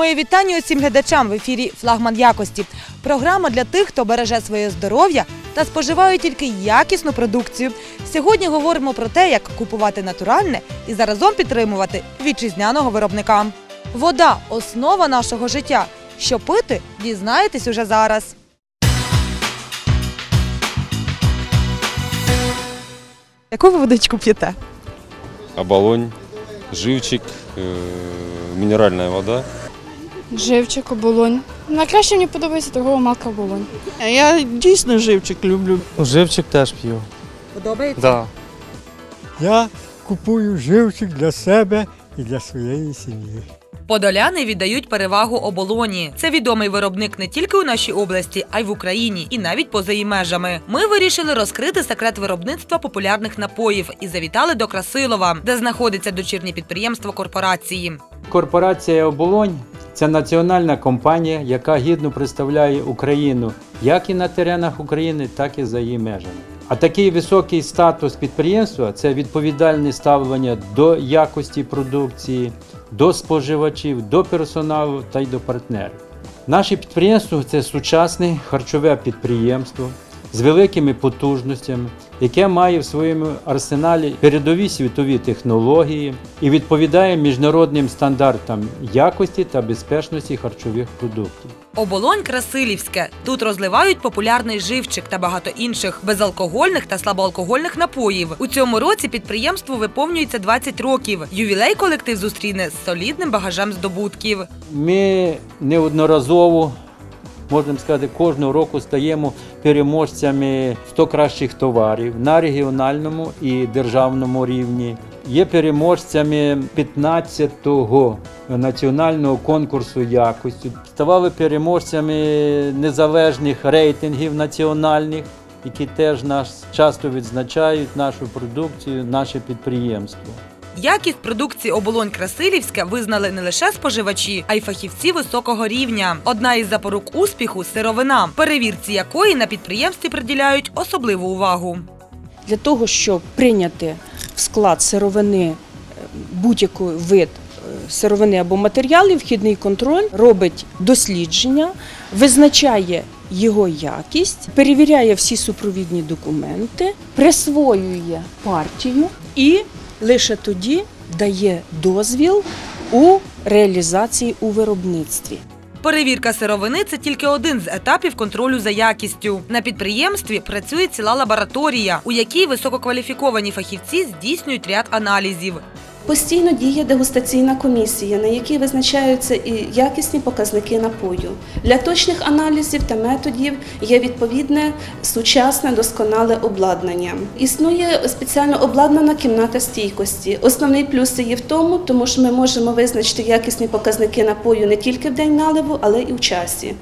Моє вітання усім глядачам в ефірі Флагман якості. Програма для тих, хто береже своє здоров'я та споживає тільки якісну продукцію. Сьогодні говоримо про те, як купувати натуральне і заразом підтримувати вітчизняного виробника. Вода основа нашого життя. Що пити, дізнаєтесь уже зараз. Яку ви водичку п'єте? оболонь, живчик, е, мінеральна вода. Живчик, оболонь. Найкраще мені подобається торгова марка оболонь. Я дійсно живчик люблю. Ну, Живчик теж п'ю. Подобається? Да. Я купую живчик для себе і для своєї сім'ї. Подоляни віддають перевагу оболоні. Це відомий виробник не тільки у нашій області, а й в Україні, і навіть поза її межами. Ми вирішили розкрити секрет виробництва популярних напоїв і завітали до Красилова, де знаходиться дочірнє підприємство корпорації. Корпорація Оболонь це національна компанія, яка гідно представляє Україну як і на теренах України, так і за її межами. А такий високий статус підприємства це відповідальне ставлення до якості продукції, до споживачів, до персоналу та й до партнерів. Наше підприємство це сучасне харчове підприємство з великими потужностями, яке має в своєму арсеналі передові світові технології і відповідає міжнародним стандартам якості та безпечності харчових продуктів. Оболонь Красилівське. Тут розливають популярний живчик та багато інших безалкогольних та слабоалкогольних напоїв. У цьому році підприємству виповнюється 20 років. Ювілей колектив зустріне з солідним багажем здобутків. Ми неодноразово, можемо сказати, кожного року стаємо переможцями 100 кращих товарів на регіональному і державному рівні. Є переможцями 15-го національного конкурсу якості. Ставали переможцями незалежних рейтингів національних, які теж нас часто відзначають нашу продукцію, наше підприємство. Якість продукції оболонь Красилівська визнали не лише споживачі, а й фахівці високого рівня. Одна із запорук успіху сировина, перевірці якої на підприємстві приділяють особливу увагу. для того, щоб прийняти в склад сировини е, будь-який вид е, сировини або матеріалів, вхідний контроль робить дослідження, визначає його якість, перевіряє всі супровідні документи, присвоює партію і лише тоді дає дозвіл у реалізації у виробництві. Перевірка сировини це тільки один з етапів контролю за якістю. На підприємстві працює ціла лабораторія, у якій висококваліфіковані фахівці здійснюють ряд аналізів. Постійно діє дегустаційна комісія, на якій визначаються і якісні показники напою. Для точних аналізів та методів є відповідне сучасне досконале обладнання. Існує спеціально обладнана кімната стійкості. Основний плюс її в тому, тому що ми можемо визначити якісні показники напою не тільки в день наливу, але і в часі.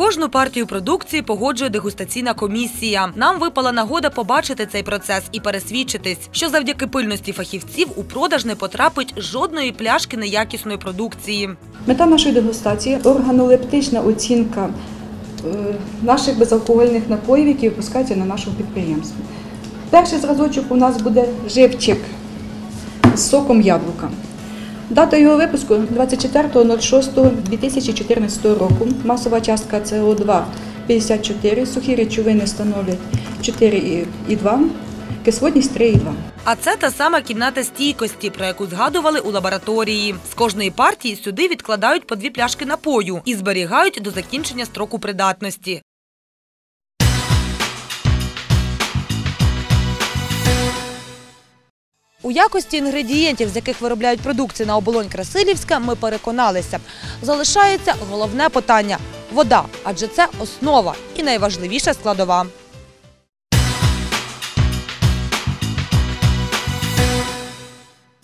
Кожну партію продукції погоджує дегустаційна комісія. Нам випала нагода побачити цей процес і пересвідчитись, що завдяки пильності фахівців у продаж не потрапить жодної пляшки неякісної продукції. Мета нашої дегустації органолептична оцінка е, наших безалкогольних напоїв, які випускаються на нашому підприємстві. Перший зразочок у нас буде живчик з соком яблука. Дата його випуску 24.06.2014 року. Масова частка СО2 54, сухі речовини становлять 4,2, кислотність 3,2. А це та сама кімната стійкості, про яку згадували у лабораторії. З кожної партії сюди відкладають по дві пляшки напою і зберігають до закінчення строку придатності. У якості інгредієнтів, з яких виробляють продукцію на оболонь Красилівська, ми переконалися. Залишається головне питання вода, адже це основа і найважливіша складова.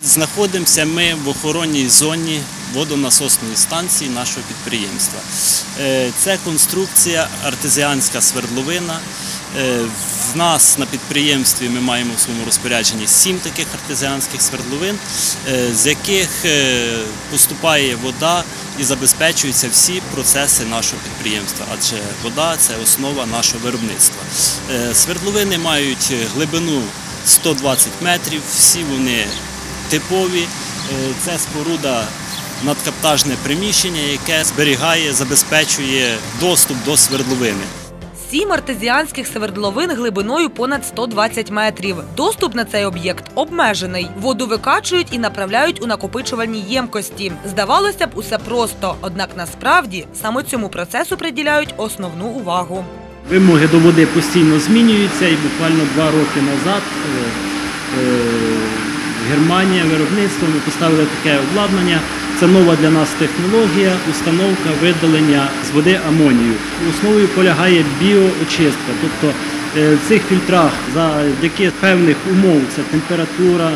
Знаходимося ми в охоронній зоні водонасосної станції нашого підприємства. Е, Це конструкція артезіанська свердловина. Е, В нас на підприємстві ми маємо в своєму розпорядженні сім таких артезіанських свердловин, е, з яких е, поступає вода і забезпечуються всі процеси нашого підприємства, адже вода це основа нашого виробництва. Е, Свердловини мають глибину 120 метрів, всі вони типові. Е, Це споруда надкаптажне приміщення, яке зберігає, забезпечує доступ до свердловини. Сім артезіанських свердловин глибиною понад 120 метрів. Доступ на цей об'єкт обмежений. Воду викачують і направляють у накопичувальні ємкості. Здавалося б, усе просто. Однак насправді саме цьому процесу приділяють основну увагу. Вимоги до води постійно змінюються і буквально два роки назад е, е, Германія, виробництво, ми поставили таке обладнання. Це нова для нас технологія, установка видалення з води амонію. Основою полягає біоочистка, тобто е, в цих фільтрах завдяки певних умов, це температура,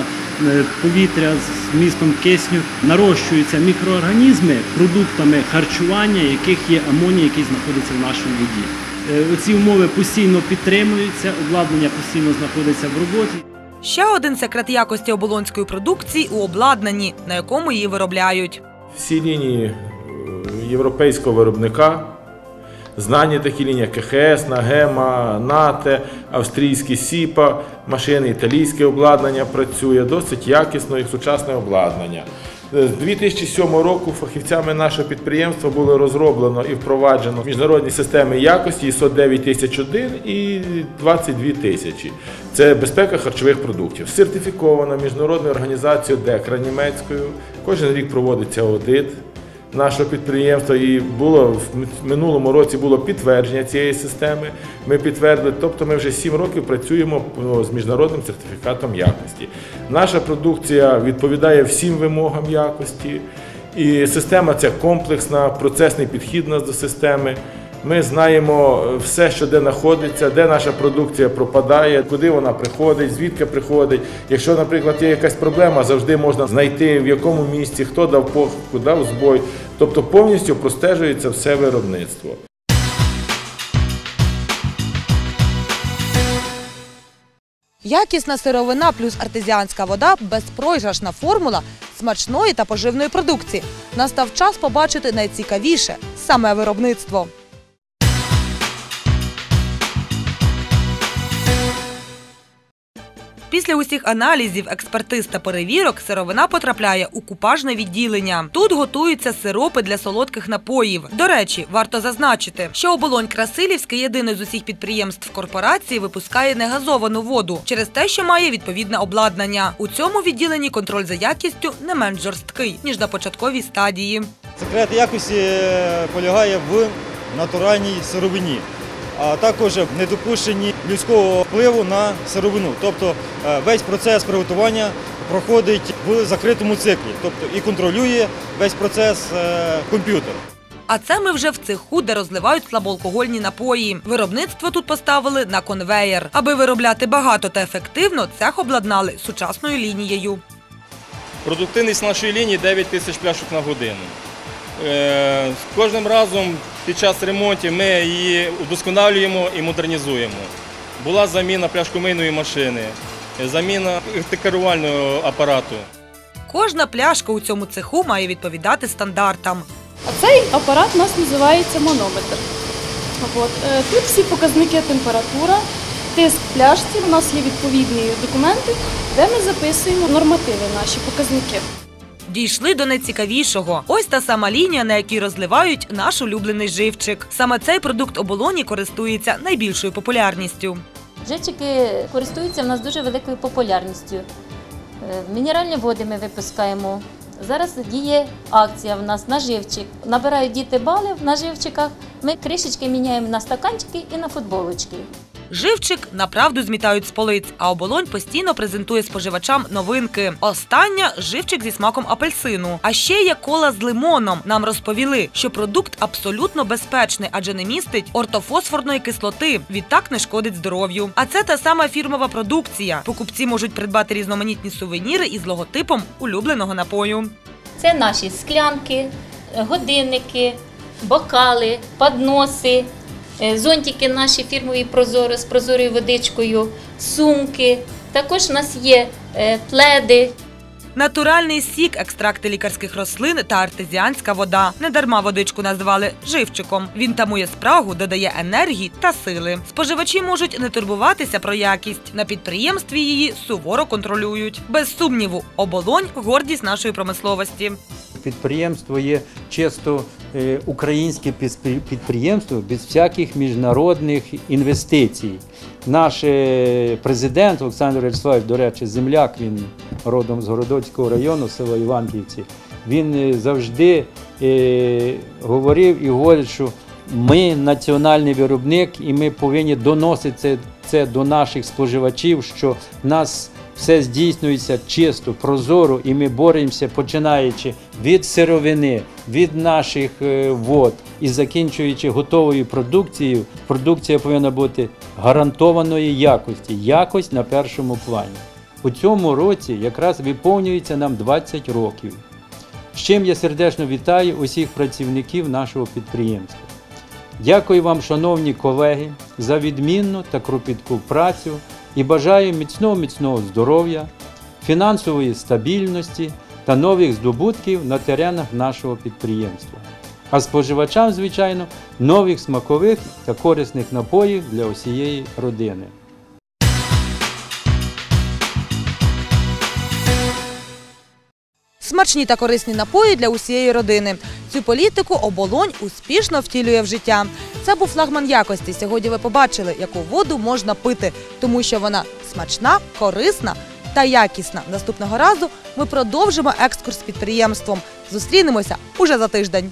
е, повітря з вмістом кисню, нарощуються мікроорганізми продуктами харчування, яких є амоній, який знаходиться в нашій воді. Е, Оці умови постійно підтримуються, обладнання постійно знаходиться в роботі. Ще один секрет якості оболонської продукції у обладнанні, на якому її виробляють. всі лінії е, європейського виробника. Знані такі лінії як КХС, Нагема, НАТЕ, австрійські СІПА, машини, італійське обладнання працює, досить якісно і сучасне обладнання. Е, З 2007 року фахівцями нашого підприємства було розроблено і впроваджено міжнародні системи якості ISO 9001 і 22 тисячі. Це безпека харчових продуктів. Сертифіковано міжнародною організацією ДЕКРА німецькою. Кожен рік проводиться аудит нашого підприємства і було в минулому році було підтвердження цієї системи. Ми підтвердили, тобто ми вже 7 років працюємо ну, з міжнародним сертифікатом якості. Наша продукція відповідає всім вимогам якості. І система ця комплексна, процесний підхід нас до системи. Ми знаємо е, все, що де знаходиться, де наша продукція пропадає, куди вона приходить, звідки приходить. Якщо, наприклад, є якась проблема, завжди можна знайти в якому місці, хто дав похибку, дав збой. Тобто повністю простежується все виробництво. Якісна сировина плюс артезіанська вода безпройграшна формула смачної та поживної продукції. Настав час побачити найцікавіше саме виробництво. Після усіх аналізів, експертиз та перевірок сировина потрапляє у купажне відділення. Тут готуються сиропи для солодких напоїв. До речі, варто зазначити, що оболонь Красилівське єдине з усіх підприємств корпорації випускає негазовану воду через те, що має відповідне обладнання. У цьому відділенні контроль за якістю не менш жорсткий ніж на початковій стадії. Секрет якості е, полягає в натуральній сировині, а також в недопущенні людського впливу на сировину. Тобто е, весь процес приготування проходить в закритому циклі, тобто і контролює весь процес е, комп'ютер. А це ми вже в цеху, де розливають слабоалкогольні напої. Виробництво тут поставили на конвеєр. Аби виробляти багато та ефективно, цех обладнали сучасною лінією. Продуктивність нашої лінії 9 тисяч пляшок на годину. Е, З кожним разом під час ремонтів ми її удосконалюємо і модернізуємо. Була заміна пляшкомийної машини, заміна керувального апарату. Кожна пляшка у цьому цеху має відповідати стандартам. А цей апарат у нас називається манометр. От. е, Тут всі показники температура, тиск пляшці. У нас є відповідні документи, де ми записуємо нормативи наші показники. Дійшли до найцікавішого. Ось та сама лінія, на якій розливають наш улюблений живчик. Саме цей продукт оболоні користується найбільшою популярністю. Живчики користуються в нас дуже великою популярністю. Е, Мінеральні води ми випускаємо. Зараз діє акція в нас на живчик. Набирають діти бали на живчиках. Ми кришечки міняємо на стаканчики і на футболочки. Живчик направду змітають з полиць, а оболонь постійно презентує споживачам новинки. Остання живчик зі смаком апельсину. А ще є кола з лимоном. Нам розповіли, що продукт абсолютно безпечний, адже не містить ортофосфорної кислоти. Відтак не шкодить здоров'ю. А це та сама фірмова продукція. Покупці можуть придбати різноманітні сувеніри із логотипом улюбленого напою. Це наші склянки, годинники, бокали, подноси, зонтики наші фірмові прозоро з прозорою водичкою, сумки. Також у нас є е, пледи. Натуральний сік, екстракти лікарських рослин та артезіанська вода. Недарма водичку назвали живчиком. Він тамує спрагу, додає енергії та сили. Споживачі можуть не турбуватися про якість. На підприємстві її суворо контролюють. Без сумніву, оболонь гордість нашої промисловості. підприємство є чисто е, українське підспри- підприємство без всяких міжнародних інвестицій. Наш е, президент Олександр Вячеславович, до речі, земляк, він родом з Городоцького району, села Іванківці. Він е, завжди е, говорив і говорить, що ми національний виробник, і ми повинні доносити це, це до наших споживачів, що нас все здійснюється чисто, прозоро, і ми боремося, починаючи від сировини, від наших е, вод і закінчуючи готовою продукцією. Продукція повинна бути гарантованої якості. Якость на першому плані. У цьому році якраз виповнюється нам 20 років. З чим я сердечно вітаю усіх працівників нашого підприємства. Дякую вам, шановні колеги, за відмінну та кропітку працю і бажаю міцного міцного здоров'я, фінансової стабільності та нових здобутків на теренах нашого підприємства. А споживачам, звичайно, нових смакових та корисних напоїв для усієї родини. Смачні та корисні напої для усієї родини. Цю політику оболонь успішно втілює в життя. Це був флагман якості. Сьогодні ви побачили, яку воду можна пити, тому що вона смачна, корисна та якісна. Наступного разу ми продовжимо екскурс з підприємством. Зустрінемося уже за тиждень.